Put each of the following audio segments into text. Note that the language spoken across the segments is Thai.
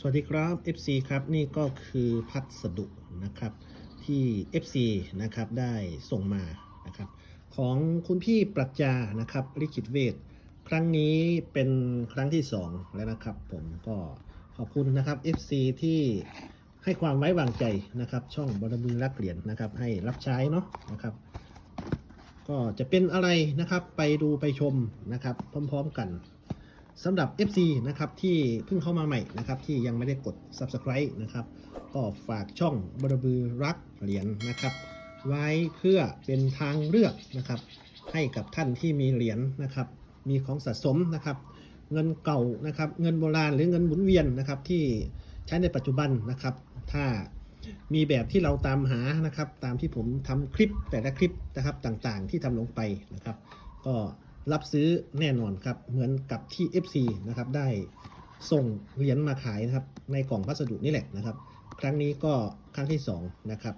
สวัสดีครับ FC ครับนี่ก็คือพัสดุนะครับที่ FC นะครับได้ส่งมานะครับของคุณพี่ปรัชญานะครับลิขิตเวทครั้งนี้เป็นครั้งที่ 2 แล้วนะครับ ผมก็ขอบคุณนะครับ FC ที่ให้ความไว้วางใจนะครับ ช่องบรมีรักเหรียญนะครับ ให้รับใช้เนาะนะครับ ก็จะเป็นอะไรนะครับไปดูไปชมนะครับ พร้อม ๆ กัน สำหรับ FC นะครับที่เพิ่งเข้ามาใหม่นะครับที่ยังไม่ได้กด Subscribe นะครับก็ฝากช่องบรบือรักเหรียญนะครับ ไว้เพื่อเป็นทางเลือกนะครับให้กับท่านที่มีเหรียญนะครับ มีของสะสมนะครับ เงินเก่านะครับเงินโบราณหรือเงินหมุนเวียนนะครับที่ใช้ในปัจจุบันนะครับ ถ้ามีแบบที่เราตามหานะครับ ตามที่ผมทำคลิปแต่ละคลิปนะครับต่างๆ ที่ทำลงไปนะครับ ก็ รับซื้อแน่นอนครับ เหมือนกับที่ FC นะครับได้ส่งเหรียญมาขายนะครับ ในกล่องพัสดุนี่แหละนะครับ ครั้งนี้ก็ครั้งที่2นะครับ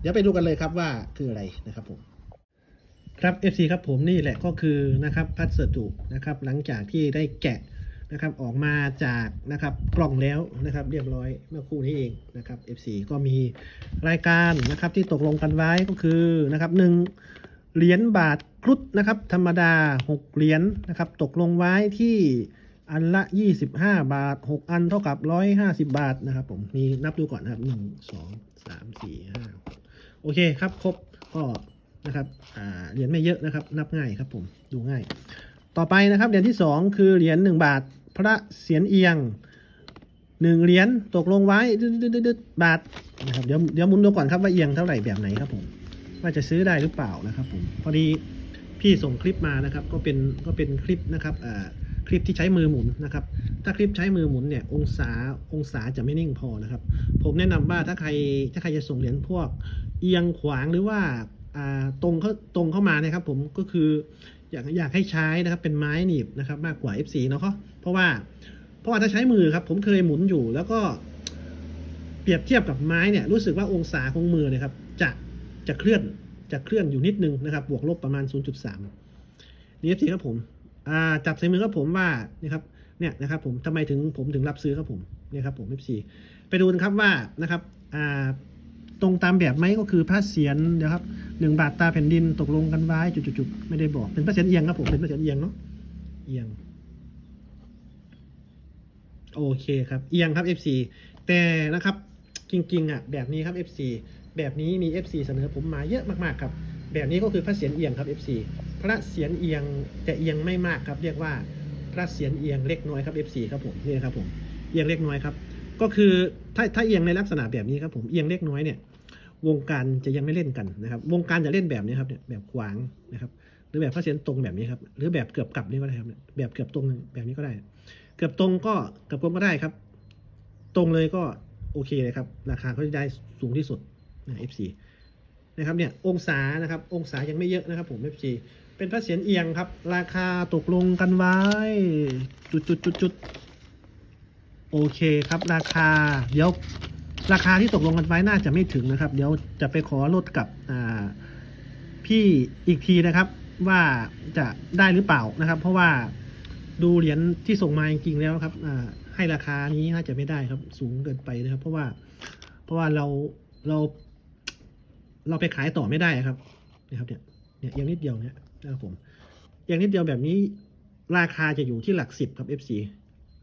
เดี๋ยวไปดูกันเลยครับว่าคืออะไรนะครับผมครับ FC ครับผมนี่แหละก็คือนะครับพัสดุนะครับ หลังจากที่ได้แกะนะครับออกมาจากนะครับกล่องแล้วนะครับ เรียบร้อยเมื่อคู่นี้เองนะครับ FC ก็มีรายการนะครับที่ตกลงกันไว้ก็คือนะครับหนึ่ง เหรียญบาทครุฑนะครับ ธรรมดา 6 เหรียญนะครับ ตกลงไว้ที่อันละ 25 บาท 6 อันเท่ากับ 150 บาทนะครับผมมีนับดูก่อนนะครับ 1 2 3 4 5 โอเคครับ ครบก็นะครับเหรียญไม่เยอะนะครับ นับง่ายครับผมดูง่าย ต่อไปนะครับเหรียญที่ 2 คือเหรียญ1บาท พระเสียนเอียง1เหรียญตกลงไว้ดึดๆๆๆบาทนะครับเดี๋ยวเดี๋ยวมุนดูก่อนครับว่าเอียงเท่าไหร่แบบไหนครับผม ว่าจะซื้อได้หรือเปล่านะครับผมพอดีพี่ส่งคลิปมานะครับก็เป็นก็เป็นคลิปนะครับอ่าคลิปที่ใช้มือหมุนนะครับ ถ้าคลิปใช้มือหมุนเนี่ยองศาองศาจะไม่นิ่งพอนะครับ ผมแนะนำว่าถ้าใครถ้าใครจะส่งเหรียญพวกเอียงขวางหรือว่าอ่าตรงเข้าตรงเข้ามานะครับ ผมก็คืออยากอยากให้ใช้นะครับเป็นไม้หนีบนะครับมากกว่า F4 เนาะเพราะว่าเพราะว่าถ้าใช้มือครับ ผมเคยหมุนอยู่แล้วก็เปรียบเทียบกับไม้เนี่ยรู้สึกว่าองศาของมือเนะครับจะ จะเคลื่อนจะเคลื่อนอยู่นิดนึงนะครับบวกลบประมาณ 0.3 นี่ F4 ครับผมจับใส่มือครับผมว่านี่ครับเนี่ยนะครับผมทำไมถึงผมถึงรับซื้อครับผมเนี่ยครับผม F4 ไปดูกันครับว่านะครับตรงตามแบบไหมก็คือพระเศียรนะครับหนึ่งบาทตาแผ่นดินตกลงกันไว้จุดๆไม่ได้บอกเป็นพระเศียรเอียงครับผมเป็นพระเศียรเอียงเนาะเอียงโอเคครับเอียงครับ FC แต่นะครับจริงๆอะแบบนี้ครับ FC แบบนี้มี FC เสนอผมมาเยอะมากๆครับ แบบนี้ก็คือพระเศียรเอียงครับ FC พระเศียรเอียงแต่เอียงไม่มากครับ เรียกว่าพระเศียรเอียงเล็กน้อยครับ FC ครับผมนี่ครับผมเอียงเล็กน้อยครับ ก็คือถ้าถ้าเอียงในลักษณะแบบนี้ครับผมเอียงเล็กน้อยเนี่ยวงการจะยังไม่เล่นกันนะครับ วงการจะเล่นแบบนี้ครับเนี่ยแบบขวางนะครับ หรือแบบพระเศียรตรงแบบนี้ครับ หรือแบบเกือบกลับนี่ก็ได้ครับแบบเกือบตรงแบบนี้ก็ได้ เกือบตรงก็เกือบตรงก็ได้ครับ ตรงเลยก็โอเคเลยครับ ราคาเขาจะได้สูงที่สุด นะ FC นะครับเนี่ยองศานะครับองศายังไม่เยอะนะครับผม FC เป็นพระเศียรเอียงครับ ราคาตกลงกันไว้ จุดจุดจุดจุดโอเคครับ ราคาเดี๋ยวราคาที่ตกลงกันไว้น่าจะไม่ถึงนะครับ เดี๋ยวจะไปขอลดกับอ่าพี่อีกทีนะครับว่าจะได้หรือเปล่านะครับ เพราะว่าดูเหรียญที่ส่งมาจริงๆแล้วครับอ่าให้ราคานี้น่าจะไม่ได้ครับสูงเกินไปนะครับ เพราะว่าเพราะว่าเราเรา เราไปขายต่อไม่ได้ครับนะครับเนี่ยเนี่ยอย่างนิดเดียวเนี่ยนะครับผมอย่างนิดเดียวแบบนี้ราคาจะอยู่ที่หลักสิบครับ FC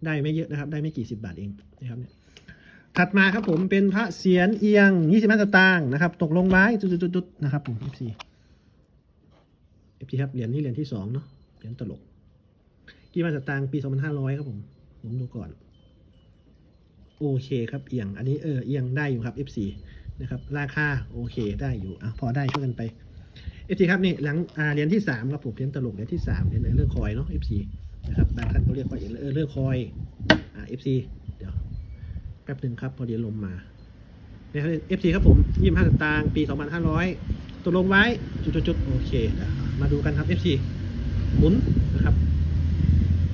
ได้ไม่เยอะนะครับ ได้ไม่กี่สิบบาทเองนะครับเนี่ยถัดมาครับผมเป็นพระเสียรเอียง25สตางค์นะครับ ตกลงไว้จุดๆๆนะครับผม FC FC ครับเหรียญนี้เหรียญที่สองเนาะเหรียญตลกกี่บาสตางค์ปี2500ครับผมผมดูก่อน โอเคครับเอียง อันนี้เออเอียงได้อยู่ครับ F4 นะครับราคาโอเคได้อยู่อะพอได้ช่วยกันไป F4 ครับนี่หลังเหรียญที่3ครับผมเหรียญตลกเหรียญที่3เหรียญเออเลอร์คอยเนาะ F4 นะครับบางท่านเขาเรียกว่าเออเลอร์คอยอ่า F4 เดี๋ยวแป๊บหนึ่งครับพอดีลมมานะครับ F4 ครับผม25สตางค์ปี2500ตกลงไว้จุดๆโอเคมาดูกันครับ F4 หมุนนะครับ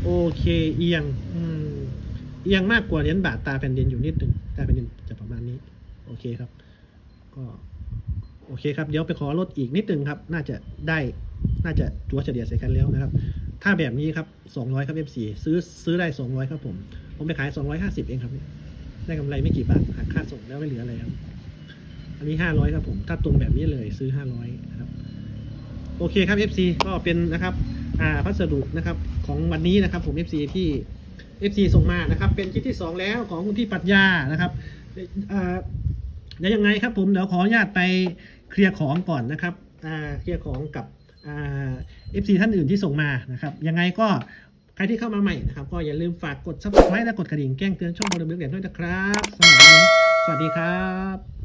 โอเคเอียงเอียงมากกว่าเหรียญบาทตาแผ่นดินอยู่นิดหนึ่งตาแผ่นดินจะประมาณนี้ โอเคครับ ก็โอเคครับ เดี๋ยวไปขอลดอีกนิดหนึ่งครับ น่าจะได้น่าจะตัวเฉลี่ยใส่กันแล้วนะครับ ถ้าแบบนี้ครับ 200 ครับ F4 ซื้อซื้อได้ 200 ครับผม ผมไปขาย 250 เองครับ ได้กำไรไม่กี่บาทหักค่าส่งแล้วไม่เหลืออะไรครับ อันนี้ 500 ครับผม ถ้าตรงแบบนี้เลยซื้อ 500นะครับ โอเคครับ FC ก็เป็นนะครับอ่าพัสดุนะครับของวันนี้นะครับผม FC ที่ FC ส่งมานะครับ เป็นชิ้นที่ 2 แล้วของคุณพี่ปรัชญานะครับอ่า เดี๋ยวยังไงครับผมเดี๋ยวขออนุญาตไปเคลียร์ของก่อนนะครับอ่าเคลียร์ของกับอ่า FC ท่านอื่นที่ส่งมานะครับยังไงก็ใครที่เข้ามาใหม่นะครับก็อย่าลืมฝากกด subscribe และกดกระดิ่งแจ้งเตือนช่องโมเดลเบลกเด่นด้วยนะครับสำหรับวันนี้สวัสดีครับ